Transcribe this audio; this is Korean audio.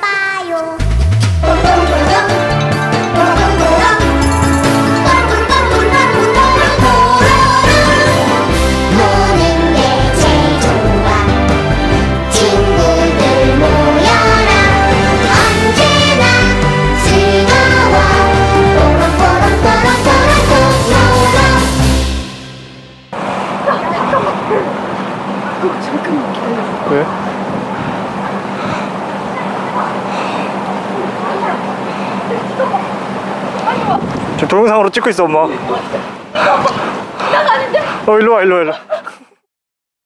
봐요. 노는 게 제일 좋아. 친구들 모여라. 언제나 즐거워. 뽀롱뽀롱뽀롱뽀롱뽀롱뽀롱 왜? 지금 동영상으로 찍고 있어 엄마 나가는데? 어 일로 와 일로 와 일로 와.